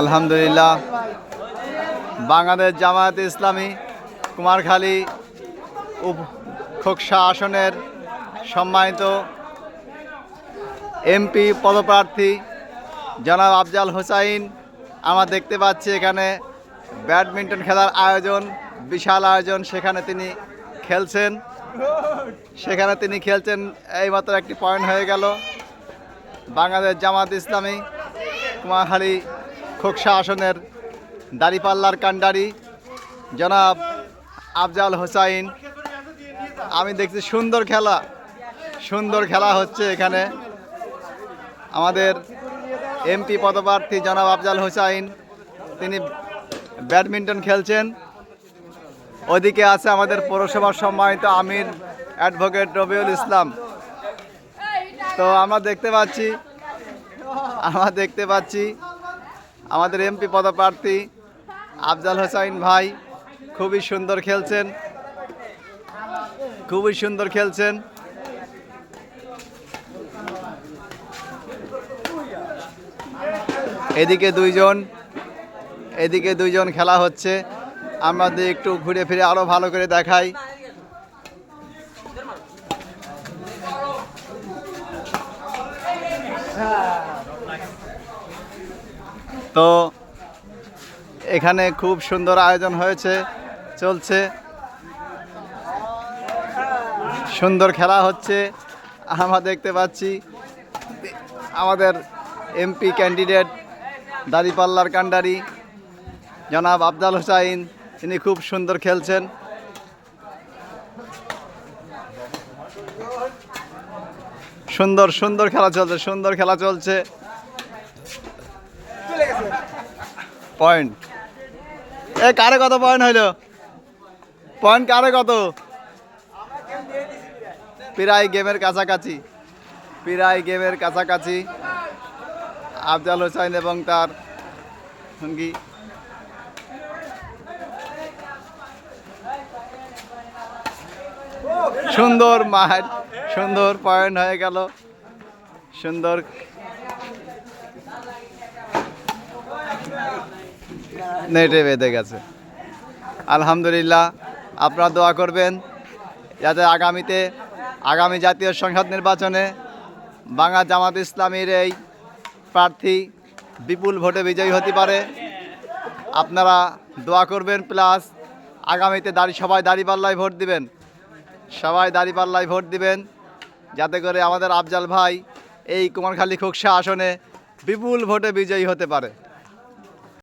আলহামদুলিল্লাহ। বাংলাদেশ জামায়াত ইসলামী কুমারখালী উপ খোকসা আসনের সম্মানিত এমপি পদপ্রার্থী জনাব আফজাল হোসাইন, আমরা দেখতে পাচ্ছি এখানে ব্যাডমিন্টন খেলার আয়োজন, বিশাল আয়োজন, সেখানে তিনি খেলছেন। সেখানে তিনি খেলছেন, এইমাত্র একটি পয়েন্ট হয়ে গেল। বাংলাদেশ জামাত ইসলামী কুমারখালী খোকসা আসনের দাড়িপাল্লার কান্ডারি জনাব আফজাল হোসাইন। আমি দেখছি সুন্দর খেলা। সুন্দর খেলা হচ্ছে এখানে। আমাদের এমপি পদপ্রার্থী জনাব আফজাল হোসাইন, তিনি ব্যাডমিন্টন খেলছেন। ওদিকে আছে আমাদের পৌরসভার সম্মানিত আমির অ্যাডভোকেট রবিউল ইসলাম। তো আমরা দেখতে পাচ্ছি আমরা দেখতে পাচ্ছি আমাদের এমপি পদপ্রার্থী আফজাল হোসাইন ভাই খুবই সুন্দর খেলছেন। খুবই সুন্দর খেলছেন। এদিকে দুইজন এদিকে দুইজন খেলা হচ্ছে। আমাদের একটু ঘুরে ফিরে আরও ভালো করে দেখাই। তো এখানে খুব সুন্দর আয়োজন হয়েছে, চলছে। সুন্দর খেলা হচ্ছে, আমরা দেখতে পাচ্ছি। আমাদের এমপি ক্যান্ডিডেট দাড়িপাল্লার কান্ডারি জনাব আফজাল হোসাইন, তিনি খুব সুন্দর খেলছেন। সুন্দর সুন্দর খেলা চলছে, সুন্দর খেলা চলছে। পয়েন্ট এ, কারে কত পয়েন্ট হইল? পয়েন্ট কারে কত? প্রায় গেমের কাছাকাছি। প্রায় গেমের কাছাকাছি। আফজাল হোসাইন এবং তার সঙ্গী। সুন্দর মাঠ, সুন্দর পয়েন্ট হয়ে গেল। সুন্দর নেটে বেঁধে গেছে। আলহামদুলিল্লাহ, আপনারা দোয়া করবেন যাতে আগামীতে আগামী জাতীয় সংসদ নির্বাচনে বাংলা জামাত ইসলামীর এই প্রার্থী বিপুল ভোটে বিজয়ী হতে পারে। আপনারা দোয়া করবেন, প্লাস আগামীতে দাড়ি, সবাই দাড়িপাল্লায় ভোট দিবেন। সবাই দাড়িপাল্লায় ভোট দিবেন, যাতে করে আমাদের আফজাল ভাই এই কুমারখালী খোকসা আসনে বিপুল ভোটে বিজয়ী হতে পারে।